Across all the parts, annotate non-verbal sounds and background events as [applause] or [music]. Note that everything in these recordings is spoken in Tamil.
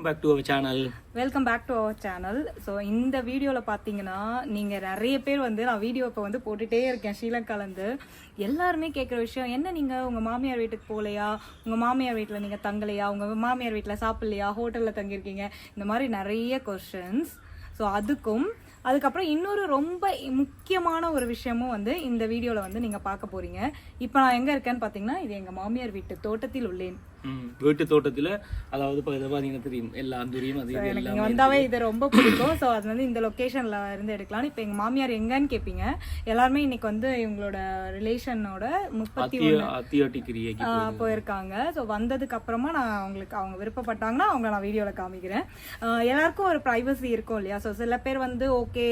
Welcome back to our channel welcome back to our channel so இந்த வீடியோவில் பார்த்தீங்கன்னா நீங்கள் நிறைய பேர் வந்து நான் வீடியோ இப்போ வந்து போட்டுகிட்டே இருக்கேன் ஸ்ரீலங்காலேருந்து எல்லாருமே கேட்குற விஷயம் என்ன நீங்கள் உங்கள் மாமியார் வீட்டுக்கு போகலையா? உங்கள் மாமியார் வீட்டில் நீங்கள் தங்கலையா? உங்கள் மாமியார் வீட்டில் சாப்பிட்லையா? ஹோட்டலில் தங்கியிருக்கீங்க? இந்த மாதிரி நிறைய கொஷின்ஸ் ஸோ அதுக்கும் அதுக்கப்புறம் இன்னொரு ரொம்ப முக்கியமான ஒரு விஷயமும் வந்து இந்த வீடியோவில் வந்து நீங்கள் பார்க்க போகிறீங்க இப்போ நான் எங்கே இருக்கேன்னு பார்த்தீங்கன்னா இது எங்கள் மாமியார் வீட்டு தோட்டத்தில் உள்ளேன். வீட்டு தோட்டத்தில் அதாவது இப்போ பார்த்தீங்கன்னா தெரியும் எல்லா அந்தூரியும் அது எனக்கு வந்தாவே இது ரொம்ப பிடிக்கும். ஸோ அது வந்து இந்த லொக்கேஷன்ல இருந்து எடுக்கலாம். இப்போ எங்க மாமியார் எங்கன்னு கேட்பீங்க எல்லாருமே இன்னைக்கு வந்து இவங்களோட ரிலேஷனோட முப்பத்தி ஆஹ் போயிருக்காங்க. ஸோ வந்ததுக்கு அப்புறமா நான் அவங்களுக்கு அவங்க விருப்பப்பட்டாங்கன்னா அவங்கள நான் வீடியோவில் காமிக்கிறேன். எல்லாருக்கும் ஒரு ப்ரைவசி இருக்கும் இல்லையா? ஸோ சில பேர் வந்து ஓகே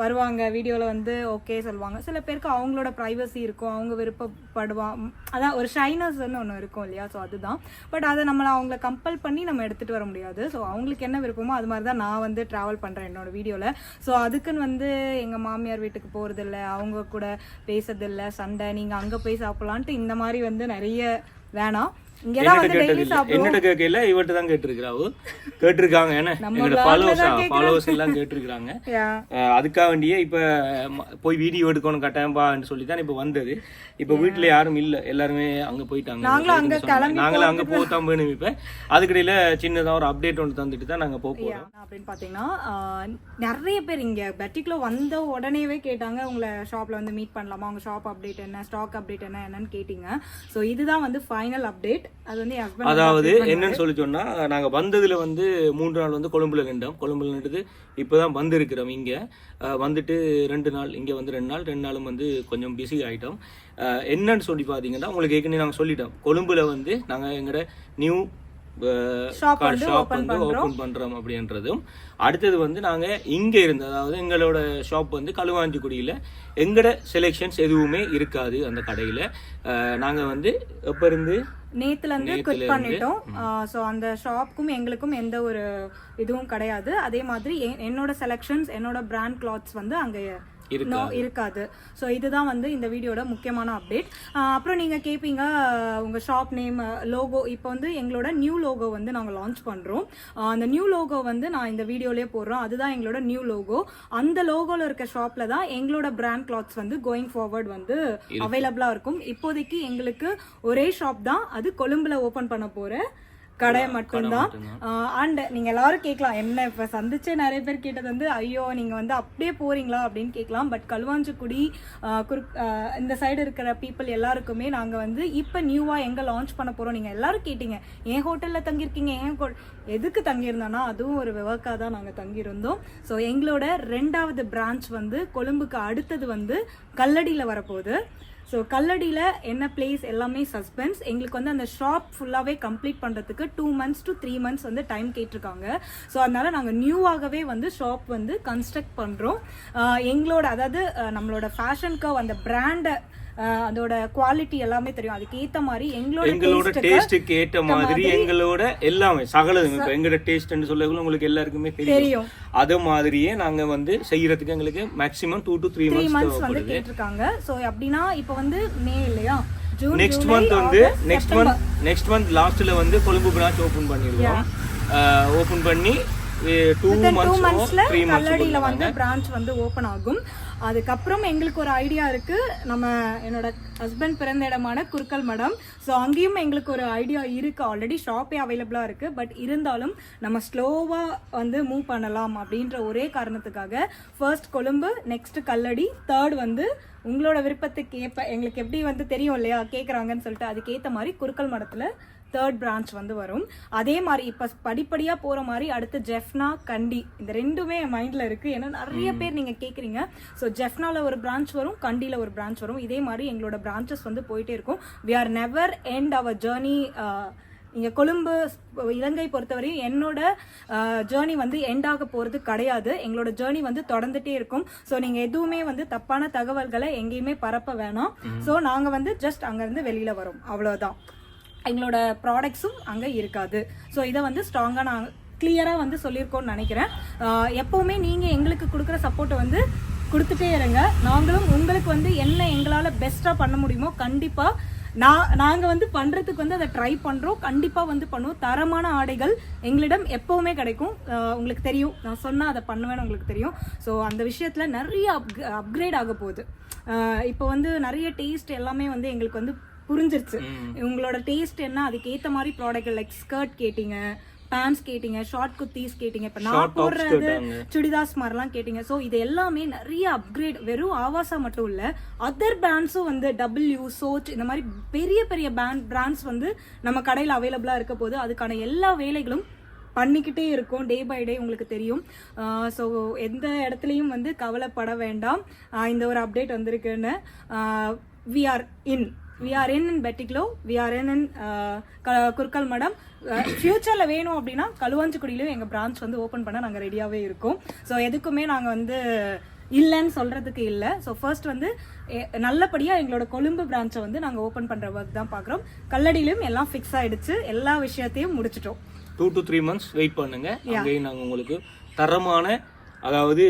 வருவாங்க வீடியோவில் வந்து ஓகே சொல்லுவாங்க. சில பேருக்கு அவங்களோட ப்ரைவசி இருக்கும் அவங்க விருப்பப்படுவாங்க. அதான் ஒரு ஷைனஸ்ன்னு ஒன்று இருக்கும் இல்லையா? ஸோ அதுதான். பட் அதை நம்மளை அவங்கள கம்பல் பண்ணி நம்ம எடுத்துகிட்டு வர முடியாது. ஸோ அவங்களுக்கு என்ன விருப்பமோ அது மாதிரி தான் நான் வந்து ட்ராவல் பண்ணுறேன் என்னோட வீடியோவில் ஸோ அதுக்குன்னு வந்து எங்கள் மாமியார் வீட்டுக்கு போகிறதில்ல அவங்க கூட பேசுறதில்ல சண்டை நீங்கள் அங்கே போய் சாப்பிட்லான்ட்டு இந்த மாதிரி வந்து நிறைய வேணாம். என்னட்ட கேட்கல இவர்கிட்ட தான் கேட்டிருக்கிறாவு? கேட்டிருக்காங்க என்ன? எங்களோட ஃபாலோவர்ஸ் எல்லாம் [laughs] அதுக்காக வேண்டியே இப்ப போய் வீடியோ எடுக்கணும் கட்டாயம்பான்னு சொல்லி தான் இப்ப வந்தது. இப்ப வீட்டுல யாரும் இல்ல. எல்லாருமே அங்க போயிட்டாங்க. நாங்களும் அங்க போகத்தான் வேணும் இப்ப அதுக்கிடையில சின்னதா ஒரு அப்டேட் ஒன்று தந்துட்டு தான் நாங்க போக போறோம். அப்படின்னு பார்த்தீங்கன்னா ஆஹ், நிறைய பேர் இங்கே பெட்டிக்குள்ள வந்த உடனேவே கேட்டாங்க உங்களை ஷாப்பில் வந்து மீட் பண்ணலாமா? உங்கள் ஷாப் அப்டேட் என்ன? ஸ்டாக் அப்டேட் என்ன? என்னன்னு கேட்டிங்க. ஸோ இதுதான் வந்து ஃபைனல் அப்டேட் அது வந்து அதாவது என்னன்னு சொல்லி சொன்னா நாங்க வந்ததுல வந்து மூன்று நாள் வந்து கொழும்புல நின்றோம். கொழும்புல நின்றது இப்பதான் வந்திருக்கிறோம் இங்க. வந்துட்டு ரெண்டு நாள் இங்க வந்து ரெண்டு நாள் ரெண்டு நாளும் வந்து கொஞ்சம் பிஸி ஆயிட்டோம். அஹ் என்னன்னு சொல்லி பாத்தீங்கன்னா உங்களுக்கு ஏற்கனவே நாங்க சொல்லிட்டோம். கொழும்புல வந்து நாங்க எங்கட நியூ ஷாப் வந்து ஓபன் பண்றோம். அப்படின்றதும். அடுத்தது வந்து நாங்க இங்க இருந்து அதாவது எங்களோட ஷாப் வந்து களுவாஞ்சிக்குடியில எங்கட செலெக்ஷன்ஸ் எதுவுமே இருக்காது அந்த கடையில. நாங்க வந்து எப்ப இருந்து? நேத்துல இருந்து குவிட் பண்ணிட்டோம். ஸோ அந்த ஷாப்புக்கும் எங்களுக்கும் எந்த ஒரு இதுவும் கிடையாது. அதே மாதிரி என்னோட செலெக்ஷன்ஸ் என்னோட பிராண்ட் கிளாத்ஸ் வந்து அங்கே இருக்காது. ஸோ இதுதான் வந்து இந்த வீடியோட முக்கியமான அப்டேட் அப்புறம் நீங்கள் கேட்பீங்க உங்கள் ஷாப் நேம் லோகோ இப்போ வந்து எங்களோட நியூ லோகோ வந்து நாங்கள் லான்ச் பண்ணுறோம் அந்த நியூ லோகோ வந்து நான் இந்த வீடியோலேயே போடுறோம் அதுதான் எங்களோட நியூ லோகோ அந்த லோகோவில் இருக்க ஷாப்பில் தான் எங்களோட பிராண்ட் கிளாத்ஸ் வந்து கோயிங் ஃபார்வர்ட் வந்து அவைலபிளாக இருக்கும். இப்போதைக்கு எங்களுக்கு ஒரே ஷாப் தான். அது கொழும்புல ஓப்பன் பண்ண போகிற கடை மட்டும்தான். அண்ட் நீங்க எல்லாரும் கேட்கலாம் என்ன இப்ப சந்திச்ச நிறைய பேர் கேட்டது வந்து ஐயோ நீங்க வந்து அப்படியே போறீங்களா அப்படின்னு கேட்கலாம். பட் களுவாஞ்சிக்குடி குறுக்- இந்த சைடு இருக்கிற பீப்புள் எல்லாருக்குமே நாங்க வந்து இப்ப நியூவா எங்க லான்ச் பண்ண போறோம்? நீங்க எல்லாரும் கேட்டீங்க என் ஹோட்டல்ல தங்கியிருக்கீங்க? ஏன் ஹோ- எதுக்கு தங்கியிருந்தோம்னா அதுவும் ஒரு விவக்கா தான் நாங்க தங்கியிருந்தோம். ஸோ எங்களோட ரெண்டாவது பிரான்ச் வந்து கொழும்புக்கு அடுத்தது வந்து கல்லடியில வரப்போகுது. ஸோ கல்லடியில் என்ன பிளேஸ் எல்லாமே சஸ்பென்ஸ் எங்களுக்கு வந்து அந்த ஷாப் ஃபுல்லாகவே கம்ப்ளீட் பண்ணுறதுக்கு two months to three months வந்து டைம் கேட்டிருக்காங்க. ஸோ அதனால் நாங்கள் நியூவாகவே வந்து ஷாப் வந்து கன்ஸ்ட்ரக்ட் பண்ணுறோம் எங்களோட அதாவது நம்மளோட ஃபேஷன் கவ் அந்த பிராண்டை அதோட குவாலிட்டி எல்லாமே தெரியும். அதுக்கு ஏற்ற மாதிரி எங்களோட எங்களோட டேஸ்டுக்கு ஏற்ற மாதிரி எங்களோட எல்லாமே சகலதும். இப்ப எங்களோட டேஸ்ட்னு சொல்லக்குள்ள உங்களுக்கு எல்லாருக்குமே தெரியும். அது மாதிரியே நாங்க வந்து செய்யறதுக்கு எங்களுக்கு maximum two to three months வந்து கேட்டிருக்காங்க. ஸோ அப்படின்னா இப்போ வந்து மே இல்லையா? நெக்ஸ்ட் மந்த் வந்து நெக்ஸ்ட் மந்த் நெக்ஸ்ட் மந்த் லாஸ்ட்ல வந்து கொழும்பு பிரான்ச் ஓபன் பண்ணிருக்கோம். ஓபன் பண்ணி டூ மந்த்ஸ் மந்த்ஸ்ல த்ரீ கல்லடியில வந்து பிரான்ச் வந்து ஓபன் ஆகும். அதுக்கப்புறம் எங்களுக்கு ஒரு ஐடியா இருக்கு. நம்ம என்னோட ஹஸ்பண்ட் பிறந்த இடமான குறுக்கல் மடம். ஸோ அங்கேயும் எங்களுக்கு ஒரு ஐடியா இருக்கு. ஆல்ரெடி ஷாப்பே அவைலபிளாக இருக்கு. பட் இருந்தாலும் நம்ம ஸ்லோவாக வந்து மூவ் பண்ணலாம் அப்படின்ற ஒரே காரணத்துக்காக first Colombo next Kallady third வந்து உங்களோட விருப்பத்துக்கு ஏற்ப எங்களுக்கு எப்படி வந்து தெரியும் இல்லையா? கேட்குறாங்கன்னு சொல்லிட்டு அதுக்கேற்ற மாதிரி குறுக்கல் மடத்தில் தேர்ட் பிரான்ச் வந்து வரும். அதே மாதிரி இப்போ படிப்படியாக போகிற மாதிரி அடுத்து ஜெஃப்னா கண்டி இந்த ரெண்டுமே என் மைண்டில் இருக்குது ஏன்னா நிறைய பேர் நீங்கள் கேட்குறீங்க ஸோ ஜெஃப்னாவில் ஒரு பிரான்ச் வரும் கண்டியில் ஒரு பிரான்ச் வரும். இதே மாதிரி எங்களோட பிரான்ச்சஸ் வந்து போயிட்டே இருக்கும். We are never end our journey இங்கே கொழும்பு இலங்கை பொறுத்தவரையும் என்னோட ஜேர்னி வந்து எண்ட் ஆக போகிறது கிடையாது. எங்களோட ஜேர்னி வந்து தொடர்ந்துட்டே இருக்கும். ஸோ நீங்கள் எதுவுமே வந்து தப்பான தகவல்களை எங்கேயுமே பரப்ப வேணாம். ஸோ நாங்கள் வந்து ஜஸ்ட் அங்கேருந்து வெளியில் வரோம். அவ்வளோதான் எங்களோட ப்ராடக்ட்ஸும் அங்கே இருக்காது. ஸோ இதை வந்து ஸ்ட்ராங்காக நான் கிளியராக வந்து சொல்லியிருக்கோன்னு நினைக்கிறேன். எப்போவுமே நீங்கள் எங்களுக்கு கொடுக்குற சப்போர்ட்டை வந்து கொடுத்துட்டே இருங்க. நாங்களும் உங்களுக்கு வந்து என்ன எங்களால் பெஸ்ட்டாக பண்ண முடியுமோ கண்டிப்பாக நான் நாங்கள் வந்து பண்ணுறதுக்கு வந்து அதை ட்ரை பண்ணுறோம் கண்டிப்பாக வந்து பண்ணுவோம். தரமான ஆடைகள் எங்களிடம் எப்போவுமே கிடைக்கும். உங்களுக்கு தெரியும். நான் சொன்னால் அதை பண்ணுவேன்னு உங்களுக்கு தெரியும். ஸோ அந்த விஷயத்தில் நிறைய அப் அப்கிரேட் ஆக போகுது. இப்போ வந்து நிறைய டேஸ்ட் எல்லாமே வந்து எங்களுக்கு வந்து புரிஞ்சிருச்சு. உங்களோட டேஸ்ட் என்ன? அதுக்கு ஏற்ற மாதிரி ப்ராடக்ட் லைக் ஸ்கர்ட் கேட்டிங்க பேண்ட்ஸ் கேட்டிங்க ஷார்ட் குர்த்திஸ் கேட்டிங்க. இப்போ நான் போடுறது. சுடிதாஸ் மாதிரிலாம் கேட்டிங்க. ஸோ இது எல்லாமே நிறைய அப்கிரேட் வெறும் ஆவாசா மட்டும் இல்லை அதர் பிராண்ட்ஸும் வந்து டபிள்யூ சோச் இந்த மாதிரி பெரிய பெரிய பேண்ட் பிராண்ட்ஸ் வந்து நம்ம கடையில் அவைலபிளாக இருக்க போது அதுக்கான எல்லா வேலைகளும் பண்ணிக்கிட்டே இருக்கும். டே பை டே உங்களுக்கு தெரியும். ஸோ எந்த இடத்துலையும் வந்து கவலைப்பட வேண்டாம். இந்த ஒரு அப்டேட் வந்திருக்குன்னு we are in we are in in Batticaloa we are in in Kurukkal Madam ஃப்யூச்சரில் வேணும் அப்படின்னா களுவாஞ்சிக்குடியிலும் எங்கள் பிரான்ச் வந்து ஓப்பன் பண்ண நாங்கள் ரெடியாகவே இருக்கோம். ஸோ எதுக்குமே நாங்கள் வந்து இல்லைன்னு சொல்கிறதுக்கு இல்லை. ஸோ ஃபர்ஸ்ட் வந்து நல்லபடியாக எங்களோட கொழும்பு பிரான்ச்சை வந்து நாங்கள் ஓப்பன் பண்ணுற ஒர்க் தான் பார்க்குறோம் கல்லடியிலும் எல்லாம் ஃபிக்ஸ் ஆயிடுச்சு. எல்லா விஷயத்தையும் முடிச்சிட்டோம். Two to three months wait பண்ணுங்க. அங்கேயும் நாங்கள் உங்களுக்கு தரமான அதாவது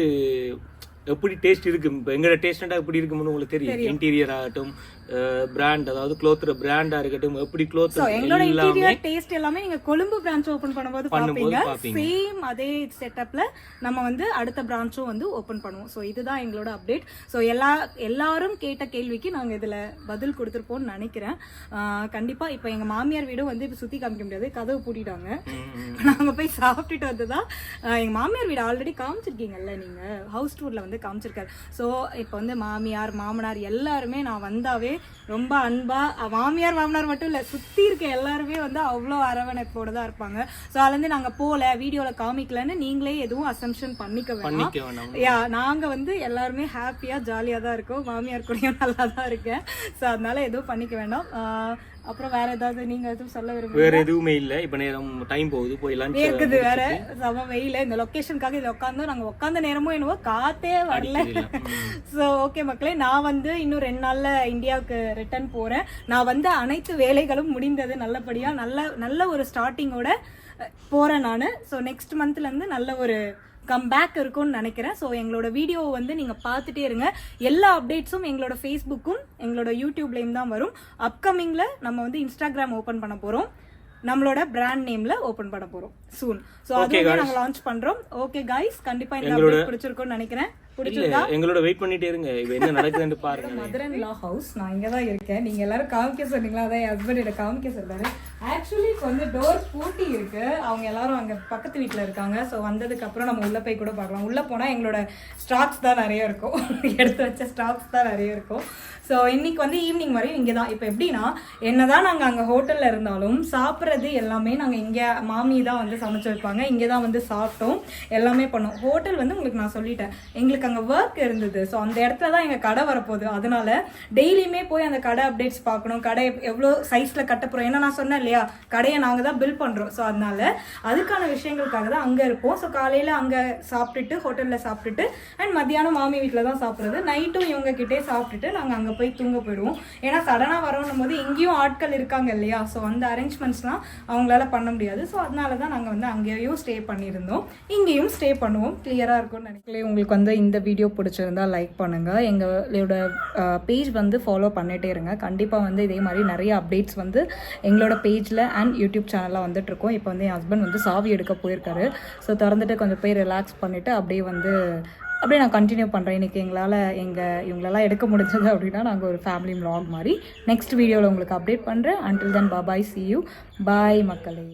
எப்படி டேஸ்ட் இருக்கு இப்போ எங்களோட டேஸ்டா எப்படி இருக்கும்னு உங்களுக்கு தெரியும். இன்டீரியர் ஆகட்டும் பிராண்ட் அதாவது க்ளோத்ற பிராண்டா இருக்கட்டும் எப்படி க்ளோத் எங்களோட இன்டீரியர் டேஸ்ட் எல்லாமே நீங்க கொழும்பு பிரான்ச் ஓபன் பண்ணும்போது பாப்பீங்க. சேம் அதே செட்டப்ல நம்ம வந்து அடுத்த பிரான்ச்சும் வந்து ஓபன் பண்ணுவோம். ஸோ இதுதான் எங்களோட அப்டேட் ஸோ எல்லா எல்லாரும் கேட்ட கேள்விக்கு நாங்க இதுல பதில் கொடுத்துருப்போம்னு நினைக்கிறேன். கண்டிப்பா இப்போ எங்க மாமியார் வீடும் வந்து இப்போ சுத்தி காமிக்க முடியாது. கதவு பூட்டிட்டாங்க. நாங்க போய் சாப்பிட்டுட்டு வந்துதான் ஆஹ் எங்க மாமியார் வீடு ஆல்ரெடி காமிச்சிருக்கீங்கல்ல நீங்க? ஹவுஸ் டூர்ல வந்து காமிச்சிருக்காரு. ஸோ இப்போ வந்து மாமியார் மாமனார் எல்லாருமே நான் வந்தாவே ரொம்ப அன்பா மாமியார் மாமனார் மட்டும் இல்ல சுத்தி இருக்க எல்லாருமே வந்து அவ்வளோ அரவணைப்போட தான் இருப்பாங்க. ஸோ அதுல இருந்து நாங்க போல வீடியோல காமிக்கலன்னு நீங்களே எதுவும் அசம்ஷன் பண்ணிக்க வேணாம். யா நாங்க வந்து எல்லாருமே ஹாப்பியா ஜாலியா தான் இருக்கோம். மாமியார் கூடயும் நல்லா தான் இருக்கேன். ஸோ அதனால எதுவும் பண்ணிக்க வேண்டாம். அப்புறம் வேற ஏதாவது நீங்க எதுவும் சொல்ல விரும்புறீங்க வேற எதுவுமே இல்லை. இப்போ நேரம் டைம் போகுது. போய் லஞ்ச் இருக்குது வேற. செம வெயில. இந்த லொகேஷனுக்காக இதுல உட்காந்தோம் நாங்க உட்காந்த நேரமும் என்னவோ காத்தே வரல. ஸோ ஓகே [laughs] மக்களே நான் வந்து இன்னும் ரெண்டு நாள்ல இந்தியாவுக்கு ரிட்டர்ன் போறேன். நான் வந்து அனைத்து வேலைகளும் முடிந்தது நல்லபடியா. நல்ல நல்ல ஒரு ஸ்டார்டிங்கோட போறேன் நான். ஸோ நெக்ஸ்ட் மந்த்ல இருந்து நல்ல ஒரு கம்பேக் இருக்கும்னு நினைக்கிறேன் ஸோ எங்களோட வீடியோவை வந்து நீங்கள் பார்த்துட்டே இருங்க எல்லா அப்டேட்ஸும் எங்களோட ஃபேஸ்புக்கும் எங்களோட யூடியூப்லேயும் தான் வரும் அப்கமிங்கில் நம்ம வந்து இன்ஸ்டாகிராம் ஓப்பன் பண்ண போகிறோம் நம்மளோட பிராண்ட் நேம்ல ஓபன் பண்ண போறோம் சூன் சோ அதுவே நாங்க லான்ச் பண்றோம் ஓகே गाइस கண்டிப்பா இந்த அப்டேட் பிடிச்சிருக்கும்னு நினைக்கிறேன் இல்ல எங்களோட வெயிட் பண்ணிட்டே இருங்க. இப்போ என்ன நடக்குதுன்னு [laughs] பாருங்க. மதர் அண்ட் லா ஹவுஸ் நான் இங்கே தான் இருக்கேன். நீங்கள் எல்லாரும் காமிக்க சொன்னீங்களா? அதான் என் ஹஸ்பண்ட் என்னை காமிக்க சொன்னாரு. ஆக்சுவலி இப்போ வந்து டோர் பூட்டி இருக்கு. அவங்க எல்லாரும் அங்கே பக்கத்து வீட்டில் இருக்காங்க. ஸோ வந்ததுக்கு அப்புறம் நம்ம உள்ளே போய் கூட பார்க்கலாம். உள்ளே போனால் எங்களோட ஸ்டாக்ஸ் தான் நிறைய இருக்கும். [laughs] எடுத்து வச்ச ஸ்டாக்ஸ் தான் நிறைய இருக்கும். ஸோ இன்றைக்கி வந்து ஈவினிங் வரையும் இங்கே தான் இப்போ எப்படின்னா என்ன தான் நாங்கள் அங்கே ஹோட்டலில் இருந்தாலும் சாப்பிட்றது எல்லாமே நாங்கள் இங்கே மாமி தான் வந்து சமைச்சு வைப்பாங்க. இங்கே தான் வந்து சாப்பிட்டோம். எல்லாமே பண்ணோம். ஹோட்டல் வந்து உங்களுக்கு நான் சொல்லிட்டேன். எங்களுக்கு அங்கே ஒர்க் இருந்தது. ஸோ அந்த இடத்துல தான் எங்கள் கடை வரப்போகுது. அதனால டெய்லியுமே போய் அந்த கடை அப்டேட்ஸ் பார்க்கணும். கடை எவ்வளோ சைஸில் கட்ட போகிறோம் ஏன்னா நான் சொன்னேன் இல்லையா? கடையை நாங்கள் தான் பில் பண்ணுறோம் ஸோ அதனால அதுக்கான விஷயங்களுக்காக தான் அங்கே இருப்போம். ஸோ காலையில் அங்கே சாப்பிட்டுட்டு ஹோட்டலில் சாப்பிட்டுட்டு அண்ட் மத்தியானம் மாமி வீட்டில் தான் சாப்பிட்றது. நைட்டும் இவங்க கிட்டே சாப்பிட்டுட்டு நாங்கள் அங்கே போய் தூங்க போயிடுவோம். ஏன்னா சடனாக வரோன்னும் போது இங்கேயும் ஆட்கள் இருக்காங்க இல்லையா? ஸோ அந்த அரேஞ்ச்மெண்ட்ஸ்லாம் அவங்களால பண்ண முடியாது. ஸோ அதனால தான் நாங்கள் வந்து அங்கேயும் ஸ்டே பண்ணியிருந்தோம். இங்கேயும் ஸ்டே பண்ணுவோம். கிளியராக இருக்கும்னு நினைக்கலையே உங்களுக்கு வந்து இந்த வீடியோ பிடிச்சிருந்தா லைக் பண்ணுங்கள் எங்களோட பேஜ் வந்து ஃபாலோ பண்ணிகிட்டே இருங்க. கண்டிப்பாக வந்து இதே மாதிரி நிறைய அப்டேட்ஸ் வந்து எங்களோட பேஜில் அண்ட் யூடியூப் சேனலில் வந்துட்டுருக்கோம். இப்போ வந்து என் ஹஸ்பண்ட் வந்து சாவி எடுக்க போயிருக்காரு. ஸோ திறந்துட்டு கொஞ்சம் போய் ரிலாக்ஸ் பண்ணிவிட்டு அப்படியே வந்து அப்படியே நான் கண்டினியூ பண்ணுறேன் இன்றைக்கி எங்களால் எங்கள் இவங்களெல்லாம் எடுக்க முடிஞ்சது அப்படின்னா நாங்கள் ஒரு ஃபேமிலி வ்ளாக் மாதிரி. நெக்ஸ்ட் வீடியோவில் உங்களுக்கு அப்டேட் பண்ணுறேன் until then bye bye see you bye மக்களே.